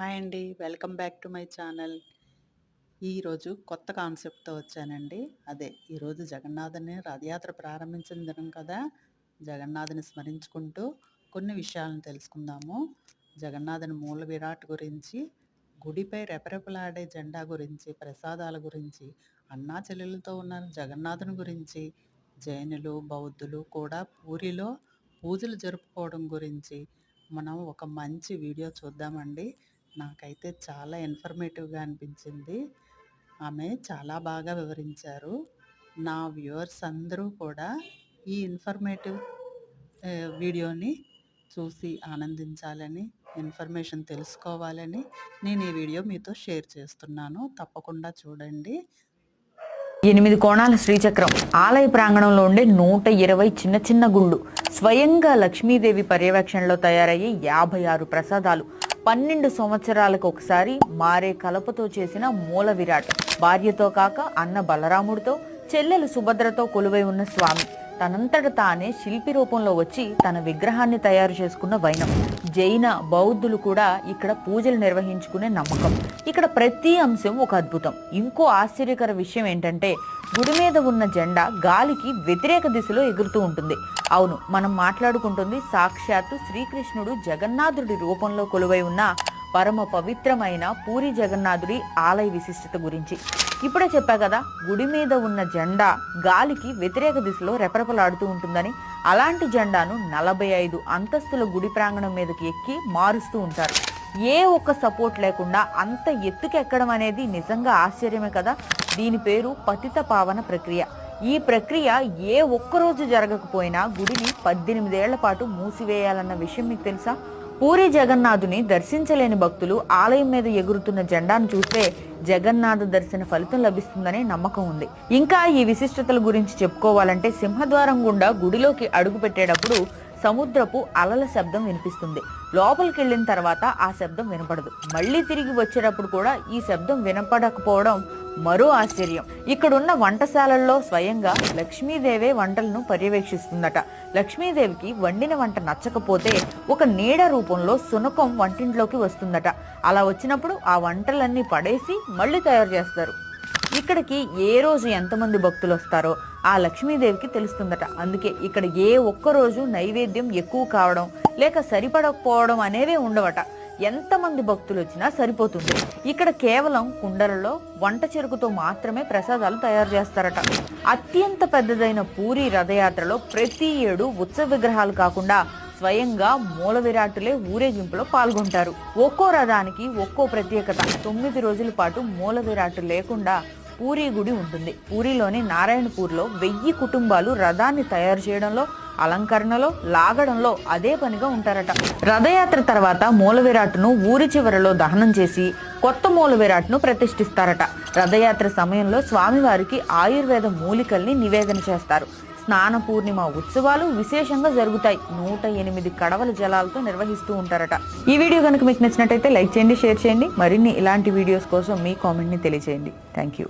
Hi అండి. Welcome back to my channel. ఈరోజు కొత్త కాన్సెప్ట్తో వచ్చానండి. అదే ఈరోజు జగన్నాథుని రథయాత్ర ప్రారంభించిన దినం కదా. జగన్నాథుని స్మరించుకుంటూ కొన్ని విషయాలను తెలుసుకుందాము. జగన్నాథుని మూల విరాట్ గురించి గుడిపై రెపరెపలాడే జెండా గురించి ప్రసాదాల గురించి అన్నా చెల్లెలతో ఉన్న జగన్నాథుని గురించి జైనులు బౌద్ధులు కూడా పూరిలో పూజలు జరుపుకోవడం గురించి మనం ఒక మంచి వీడియో చూద్దామండి. నాకైతే చాలా ఇన్ఫర్మేటివ్గా అనిపించింది. ఆమె చాలా బాగా వివరించారు. నా వ్యూవర్స్ అందరూ కూడా ఈ ఇన్ఫర్మేటివ్ వీడియోని చూసి ఆనందించాలని ఇన్ఫర్మేషన్ తెలుసుకోవాలని నేను ఈ వీడియో మీతో షేర్ చేస్తున్నాను. తప్పకుండా చూడండి. ఎనిమిది కోణాల శ్రీచక్రం. ఆలయ ప్రాంగణంలో ఉండే నూట ఇరవై చిన్న చిన్న గుళ్ళు స్వయంగా లక్ష్మీదేవి పర్యవేక్షణలో తయారయ్యే యాభై ఆరు ప్రసాదాలు. పన్నెండు సంవత్సరాలకు ఒకసారి మారే కలపతో చేసిన మూల విరాట్. భార్యతో కాక అన్న బలరాముడితో చెల్లెలు సుభద్రతో కొలువై ఉన్న స్వామి. తనంతట తానే శిల్పి రూపంలో వచ్చి తన విగ్రహాన్ని తయారు చేసుకున్న వైనం. జైన బౌద్ధులు కూడా ఇక్కడ పూజలు నిర్వహించుకునే నమ్మకం. ఇక్కడ ప్రతి అంశం ఒక అద్భుతం. ఇంకో ఆశ్చర్యకర విషయం ఏంటంటే గుడి మీద ఉన్న జెండా గాలికి వ్యతిరేక దిశలో ఎగురుతూ ఉంటుంది. అవును మనం మాట్లాడుకుంటుంది సాక్షాత్తు శ్రీకృష్ణుడు జగన్నాథుడి రూపంలో కొలువై ఉన్న పరమ పవిత్రమైన పూరి జగన్నాథుడి ఆలయ విశిష్టత గురించి. ఇప్పుడే చెప్పా కదా గుడి మీద ఉన్న జెండా గాలికి వ్యతిరేక దిశలో రెపరెపలాడుతూ ఉంటుందని. అలాంటి జెండాను నలభై ఐదు అంతస్తుల గుడి ప్రాంగణం మీదకి ఎక్కి మారుస్తూ ఉంటారు. ఏ ఒక్క సపోర్ట్ లేకుండా అంత ఎత్తుకెక్కడం అనేది నిజంగా ఆశ్చర్యమే కదా. దీని పేరు పతిత పావన ప్రక్రియ. ఈ ప్రక్రియ ఏ ఒక్కరోజు జరగకపోయినా గుడిని పద్దెనిమిదేళ్ళ పాటు మూసివేయాలన్న విషయం మీకు తెలుసా? పూరి జగన్నాథుని దర్శించలేని భక్తులు ఆలయం మీద ఎగురుతున్న జెండాను చూస్తే జగన్నాథ దర్శన ఫలితం లభిస్తుందనే నమ్మకం ఉంది. ఇంకా ఈ విశిష్టతల గురించి చెప్పుకోవాలంటే సింహద్వారం గుండా గుడిలోకి అడుగు పెట్టేటప్పుడు సముద్రపు అలల శబ్దం వినిపిస్తుంది. లోపలికి వెళ్ళిన తర్వాత ఆ శబ్దం వినపడదు. మళ్ళీ తిరిగి వచ్చేటప్పుడు కూడా ఈ శబ్దం వినపడకపోవడం మరో ఆశ్చర్యం. ఇక్కడున్న వంటశాలల్లో స్వయంగా లక్ష్మీదేవే వంటలను పర్యవేక్షిస్తుందట. లక్ష్మీదేవికి వండిన వంట నచ్చకపోతే ఒక నీడ రూపంలో సునకం వంటింట్లోకి వస్తుందట. అలా వచ్చినప్పుడు ఆ వంటలన్నీ పడేసి మళ్ళీ తయారు చేస్తారు. ఇక్కడికి ఏ రోజు ఎంతమంది భక్తులు వస్తారో ఆ లక్ష్మీదేవికి తెలుస్తుందట. అందుకే ఇక్కడ ఏ ఒక్క రోజు నైవేద్యం ఎక్కువ కావడం లేక సరిపడకపోవడం అనేవే ఉండవట. ఎంతమంది భక్తులు వచ్చినా సరిపోతుంది. ఇక్కడ కేవలం కుండలలో వంట చెరుకుతో మాత్రమే ప్రసాదాలు తయారు చేస్తారట. అత్యంత పెద్దదైన పూరి రథయాత్రలో ప్రతి ఏడు ఉత్సవ విగ్రహాలు కాకుండా స్వయంగా మూల విరాటులే ఊరేగింపులో పాల్గొంటారు. ఒక్కో రథానికి ఒక్కో ప్రత్యేకత. తొమ్మిది రోజుల పాటు మూల విరాటు లేకుండా పూరి గుడి ఉంటుంది. పూరిలోని నారాయణపూర్లో వెయ్యి కుటుంబాలు రథాన్ని తయారు చేయడంలో అలంకరణలో లాగడంలో అదే పనిగా ఉంటారట. రథయాత్ర తర్వాత మూల విరాట్ను ఊరి చివరలో దహనం చేసి కొత్త మూల విరాట్ను ప్రతిష్ఠిస్తారట. రథయాత్ర సమయంలో స్వామివారికి ఆయుర్వేద మూలికల్ని నివేదన చేస్తారు. స్నాన పూర్ణిమ ఉత్సవాలు విశేషంగా జరుగుతాయి. నూట ఎనిమిది కడవల జలాలతో నిర్వహిస్తూ ఉంటారట. ఈ వీడియో కనుక మీకు నచ్చినట్టయితే లైక్ చేయండి షేర్ చేయండి. మరిన్ని ఇలాంటి వీడియోస్ కోసం మీ కామెంట్ని తెలియజేయండి థ్యాంక్ యూ.